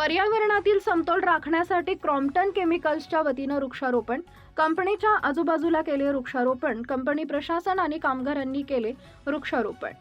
पर्यावरणातील समतोल राखण्यासाठी क्रॉम्प्टन केमिकल्सच्या वतीनं वृक्षारोपण कंपनीच्या आजूबाजूला केले वृक्षारोपण कंपनी प्रशासन आणि कामगारांनी केले वृक्षारोपण.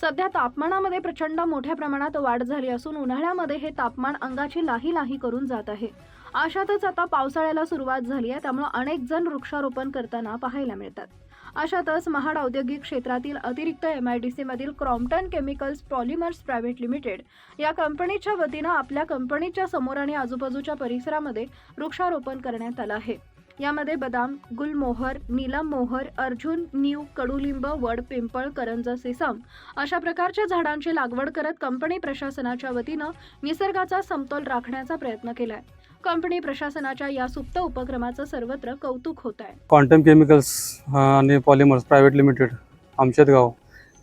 सध्या तापमानामध्ये प्रचंड मोठ्या प्रमाणात वाढ झाली असून उन्हाळ्यामध्ये हे तापमान अंगाची लाही लाही करून जात आहे. अशातच आता पावसाळ्याला सुरुवात झाली आहे त्यामुळे अनेक जण वृक्षारोपण करताना पाहायला मिळतात. अशातच महाड औद्योगिक क्षेत्रातील अतिरिक्त M I D सीमधील Crompton chemicals polymers private limited या कंपनीच्या वतीनं आपल्या कंपनीच्या समोर आणि आजूबाजूच्या परिसरामध्ये वृक्षारोपण करण्यात आलं आहे. यामध्ये बदाम गुलमोहर नीलम मोहर अर्जुन न्यू कडुलिंब वड पिंपळ करंज सिसम अशा प्रकारच्या झाडांची लागवड करत कंपनी प्रशासनाच्या वतीनं निसर्गाचा समतोल राखण्याचा प्रयत्न केलाय. कंपनी प्रशासनाच्या या सुप्त उपक्रमाचं सर्वत्र कौतुक होत आहे क्वांटम केमिकल्स आणि पॉलिमर्स प्रायव्हेट लिमिटेड आमच्यात गाव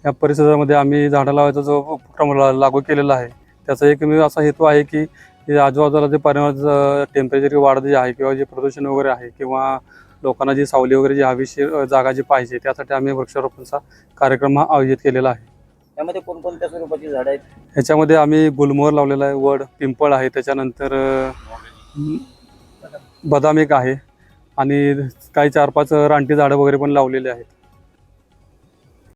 या परिसरामध्ये आम्ही झाडं लावायचा जो उपक्रम लागू केलेला आहे त्याचा एकमेव असा हेतू आहे की जे आजूबाजूला जे पर्यावरणाचं टेम्परेचर वाढ जे आहे किंवा जे प्रदूषण वगैरे आहे किंवा लोकांना जी सावली वगैरे जी हवीशीर अ, जागा जी पाहिजे त्यासाठी आम्ही वृक्षारोपणचा कार्यक्रम हा आयोजित केलेला आहे. यामध्ये कोणकोणत्या स्वरूपाची झाडं आहेत? ह्याच्यामध्ये आम्ही गुलमोहर लावलेला आहे वड पिंपळ आहे त्याच्यानंतर बदाम एक आहे आणि काही चार पाच रानटी झाडं वगैरे पण लावलेली आहेत.